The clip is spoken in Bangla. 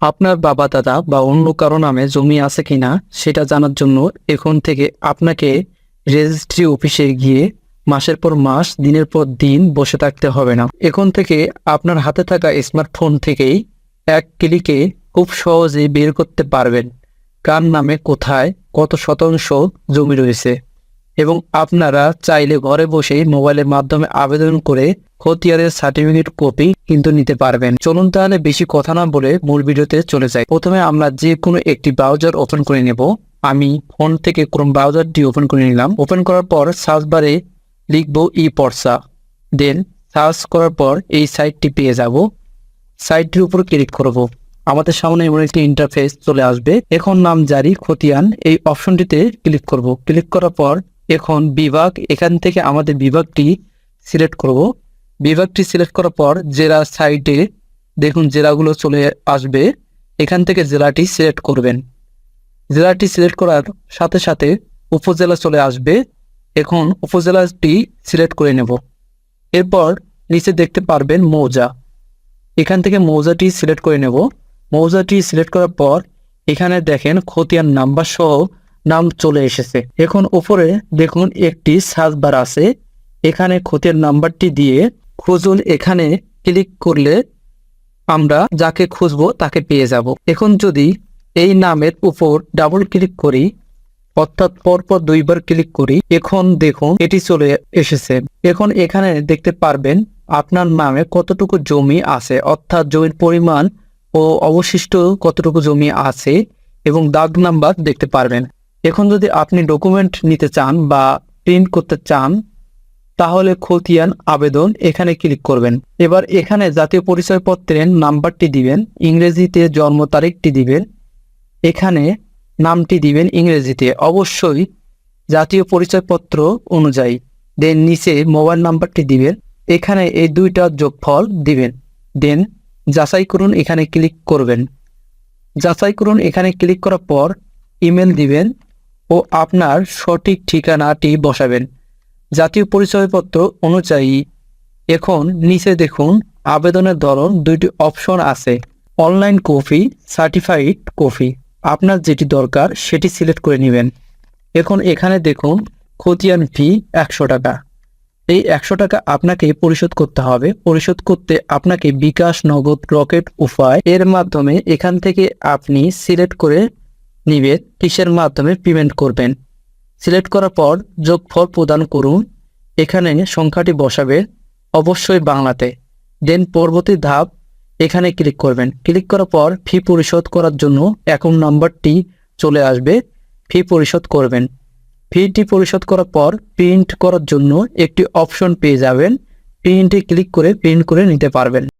আপনার বাবা, দাদা বা অন্য কারও নামে জমি আছে কিনা সেটা জানার জন্য এখন থেকে আপনাকে রেজিস্ট্রি অফিসে গিয়ে মাসের পর মাস, দিনের পর দিন বসে থাকতে হবে না। এখন থেকে আপনার হাতে থাকা স্মার্টফোন থেকেই এক ক্লিকে খুব সহজেই বের করতে পারবেন। কার নামে, কোথায়, কত শতাংশ জমি রয়েছে। এবং আপনারা চাইলে ঘরে বসেই মোবাইলের মাধ্যমে আবেদন করে খতিয়ারের সার্টিফিকেট কপি কিন্তু নিতে পারবেন। চলুন তাহলে বেশি কথা না বলে মূল ভিডিওতে চলে যাই। প্রথমে আমরা যে কোনো একটি ব্রাউজার ওপেন করে নেব। আমি ফোন থেকে ক্রোম ব্রাউজারটি ওপেন করে নিলাম। ওপেন করার পর সার্চ বারে লিখব ই পর্সা দেন সার্চ করার পর এই সাইটটি পেয়ে যাব। সাইটটির উপর ক্লিক করব। আমাদের সামনে এমন একটি ইন্টারফেস চলে আসবে। এখন নাম জারি খতিয়ান। এই অপশনটিতে ক্লিক করব। ক্লিক করার পর এখন বিভাগ, এখান থেকে আমাদের বিভাগটি সিলেক্ট করব। বিভাগটি সিলেক্ট করার পর জেলা সাইটে দেখুন জেলাগুলো চলে আসবে। এখান থেকে জেলাটি সিলেক্ট করবেন। জেলাটি সিলেক্ট করার সাথে সাথে উপজেলা চলে আসবে। এখন উপজেলাটি সিলেক্ট করে নেব। এরপর নিচে দেখতে পারবেন মৌজা। এখান থেকে মৌজাটি সিলেক্ট করে নেব। মৌজাটি সিলেক্ট করার পর এখানে দেখেন খতিয়ান নাম্বার সহ নাম চলে এসেছে। এখন উপরে দেখুন একটি সার্চ বার আছে। এখানে খতিয়ান নাম্বারটি দিয়ে খুঁজুন। এখানে ক্লিক করলে আমরা যাকে খুঁজবো তাকে পেয়ে যাব। এখন যদি এই নামের উপর ডাবল ক্লিক করি, অর্থাৎ পরপর দুইবার ক্লিক করি, এখন দেখুন এটি চলে এসেছে। এখন এখানে দেখতে পারবেন আপনার নামে কতটুকু জমি আছে, অর্থাৎ জমির পরিমাণ ও অবশিষ্ট কতটুকু জমি আছে এবং দাগ নাম্বার দেখতে পারবেন। এখন যদি আপনি ডকুমেন্ট নিতে চান বা প্রিন্ট করতে চান, তাহলে খতিয়ান আবেদন এখানে ক্লিক করবেন। এবার এখানে জাতীয় পরিচয়পত্রের নাম্বারটি দিবেন, ইংরেজিতে জন্ম তারিখটি দিবেন, এখানে নামটি দিবেন ইংরেজিতে। অবশ্যই জাতীয় পরিচয়পত্র অনুযায়ী। দেন নিচে মোবাইল নাম্বারটি দিবেন, এখানে এই দুইটা যোগফল দিবেন। দেন যাচাই করুন, এখানে ক্লিক করবেন। যাচাই করুন, এখানে ক্লিক করার পর ইমেল দিবেন ও আপনার সঠিক ঠিকানাটি বসাবেন। জাতীয় পরিচয়পত্র অনুযায়ী এখন নিচে দেখুন, আবেদনের ধরন দুইটি অপশন আছে। Online copy, certified copy. আপনার যেটি দরকার সেটি সিলেক্ট করে নেবেন। এখন এখানে দেখুন, খতিয়ান ফি একশো টাকা। এই একশো টাকা আপনাকে পরিশোধ করতে হবে। পরিশোধ করতে আপনাকে বিকাশ নগদ রকেট উপায় এর মাধ্যমে এখান থেকে আপনি সিলেক্ট করে নিবেন কিসের মাধ্যমে পেমেন্ট করবেন? সিলেক্ট করার পর যোগফল প্রদান করুন। এখানে সংখ্যাটি বসাবে, অবশ্যই বাংলাতে। দেন পরবর্তী ধাপ, এখানে ক্লিক করবেন। ক্লিক করার পর ফি পরিশোধ করার জন্য অ্যাকাউন্ট নাম্বারটি চলে আসবে ফি পরিশোধ করবেন। ফিটি পরিশোধ করার পর প্রিন্ট করার জন্য একটি অপশন পেয়ে যাবেন। প্রিন্টে ক্লিক করে প্রিন্ট করে নিতে পারবেন।